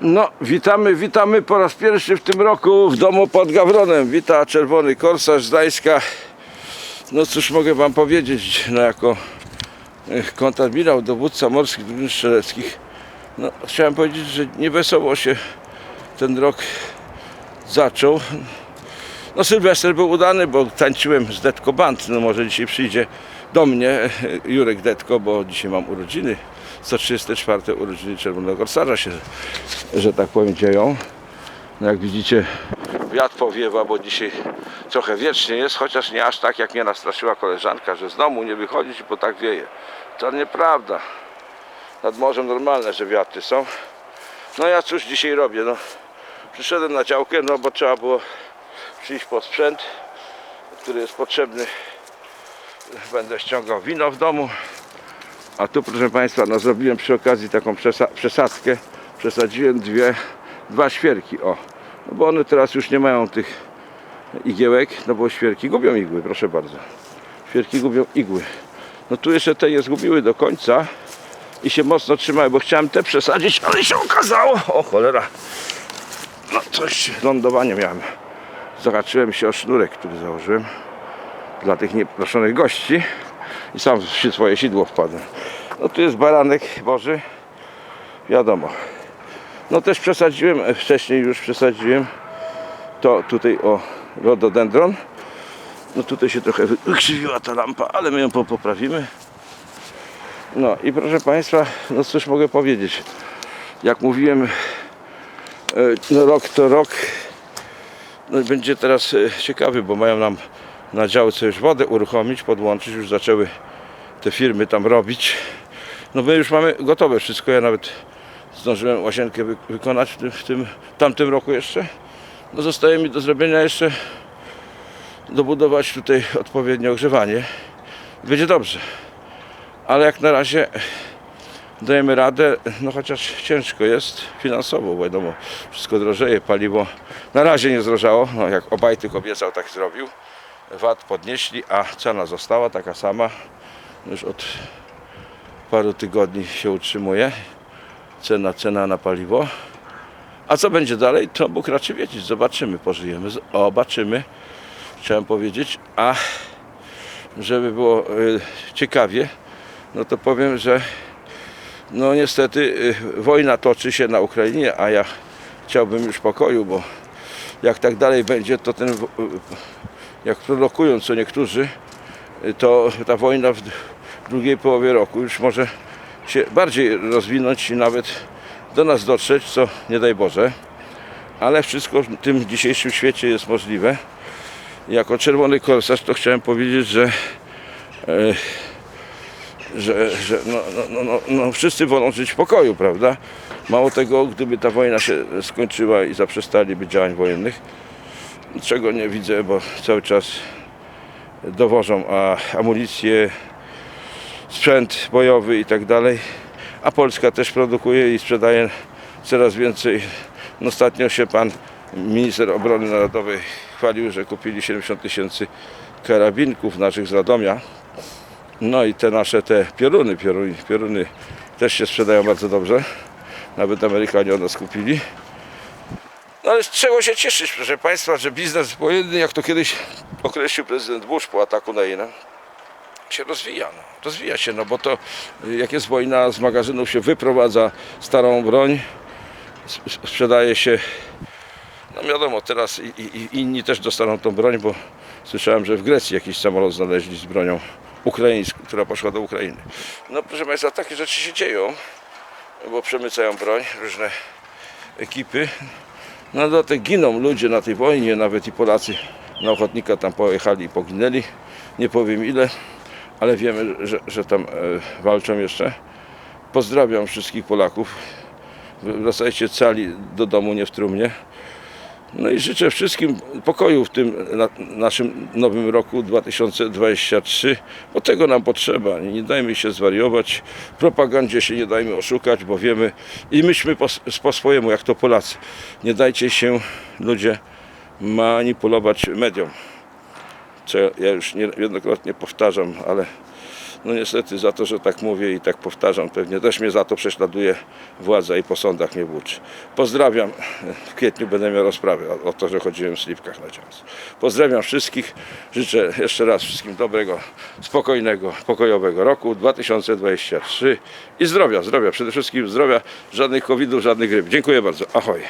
No, witamy, witamy po raz pierwszy w tym roku w domu pod Gawronem. Wita czerwony korsarz z Gdańska. No cóż mogę wam powiedzieć, no jako eh, kontradmirał, dowódca morskich drużyn strzeleckich. No, chciałem powiedzieć, że niewesoło się ten rok zaczął. No Sylwester był udany, bo tańczyłem z Detko Band. No może dzisiaj przyjdzie do mnie eh, Jurek Detko, bo dzisiaj mam urodziny. 134 urodziny Czerwonego Korsarza się, że tak powiem, dzieją. No jak widzicie, wiatr powiewa, bo dzisiaj trochę wiecznie jest, chociaż nie aż tak, jak mnie nastraszyła koleżanka, że z domu nie wychodzić, bo tak wieje. To nieprawda. Nad morzem normalne, że wiatry są. No ja cóż dzisiaj robię, no. Przyszedłem na działkę, no bo trzeba było przyjść po sprzęt, który jest potrzebny. Będę ściągał wino w domu. A tu proszę Państwa, no zrobiłem przy okazji taką przesa. Przesadziłem dwie, dwa świerki, o. No bo one teraz już nie mają tych igiełek, no bo świerki gubią igły, proszę bardzo. Świerki gubią igły. No tu jeszcze te je zgubiły do końca i się mocno trzymały, bo chciałem te przesadzić, ale się okazało, o cholera, no coś, lądowanie miałem. Zahaczyłem się o sznurek, który założyłem dla tych nieproszonych gości i sam w swoje sidło wpadłem. No tu jest baranek boży, wiadomo. No też przesadziłem, e, wcześniej już przesadziłem to tutaj o rododendron. No tutaj się trochę wy- wykrzywiła ta lampa, ale my ją po- poprawimy. No i proszę Państwa, no cóż mogę powiedzieć. Jak mówiłem, e, no rok to rok. No i będzie teraz e, ciekawy, bo mają nam na działce już wodę uruchomić, podłączyć, już zaczęły te firmy tam robić. No my już mamy gotowe wszystko, ja nawet zdążyłem łazienkę wy- wykonać w tym, w tym tamtym roku jeszcze. No zostaje mi do zrobienia jeszcze dobudować tutaj odpowiednie ogrzewanie. Będzie dobrze. Ale jak na razie dajemy radę, no chociaż ciężko jest finansowo, wiadomo, wszystko drożeje, paliwo na razie nie zdrożało, no jak Obajtek obiecał, tak zrobił. VAT podnieśli, a cena została taka sama. Już od paru tygodni się utrzymuje. Cena, cena na paliwo. A co będzie dalej, to Bóg raczy wiedzieć. Zobaczymy, pożyjemy, zobaczymy. Chciałem powiedzieć, a żeby było y, ciekawie, no to powiem, że no niestety y, wojna toczy się na Ukrainie, a ja chciałbym już pokoju, bo jak tak dalej będzie, to ten, jak prorokują co niektórzy, y, to ta wojna w drugiej połowie roku już może się bardziej rozwinąć i nawet do nas dotrzeć, co nie daj Boże. Ale wszystko w tym dzisiejszym świecie jest możliwe. Jako czerwony korsarz to chciałem powiedzieć, że e, że, że no, no, no, no, no, wszyscy wolą żyć w pokoju, prawda? Mało tego, gdyby ta wojna się skończyła i zaprzestaliby działań wojennych, czego nie widzę, bo cały czas dowożą a, amunicję, sprzęt bojowy i tak dalej, a Polska też produkuje i sprzedaje coraz więcej. No, Ostatnio się pan minister obrony narodowej chwalił, że kupili 70 tysięcy karabinków naszych z Radomia. No i te nasze te pioruny, pioruny, pioruny też się sprzedają bardzo dobrze. Nawet Amerykanie od nas kupili. No ale z czego się cieszyć, proszę Państwa, że biznes wojenny, jak to kiedyś określił prezydent Bush po ataku na Iran, się rozwija. No. Rozwija się, no bo to y, jak jest wojna, z magazynów się wyprowadza starą broń, sprzedaje się, no wiadomo, teraz i, i inni też dostaną tą broń, bo słyszałem, że w Grecji jakiś samolot znaleźli z bronią ukraińską, która poszła do Ukrainy. No proszę Państwa, takie rzeczy się dzieją, bo przemycają broń, różne ekipy. No dlatego giną ludzie na tej wojnie, nawet i Polacy na ochotnika tam pojechali i poginęli. Nie powiem ile, ale wiemy, że, że tam e, walczą jeszcze. Pozdrawiam wszystkich Polaków. Wracajcie cali do domu, nie w trumnie. No i życzę wszystkim pokoju w tym na, naszym nowym roku 2023, bo tego nam potrzeba. Nie dajmy się zwariować, propagandzie się nie dajmy oszukać, bo wiemy i myśmy po, po swojemu, jak to Polacy. Nie dajcie się ludzie manipulować mediom. Co ja już niejednokrotnie powtarzam, ale No niestety za to, że tak mówię i tak powtarzam, pewnie też mnie za to prześladuje władza i po sądach mnie włóczy. Pozdrawiam. W kwietniu będę miał rozprawę o, to, że chodziłem w slipkach na cios. Pozdrawiam wszystkich. Życzę jeszcze raz wszystkim dobrego, spokojnego, pokojowego roku 2023 i zdrowia, zdrowia, przede wszystkim zdrowia, żadnych covidów, żadnych gryp. Dziękuję bardzo. Ahoj.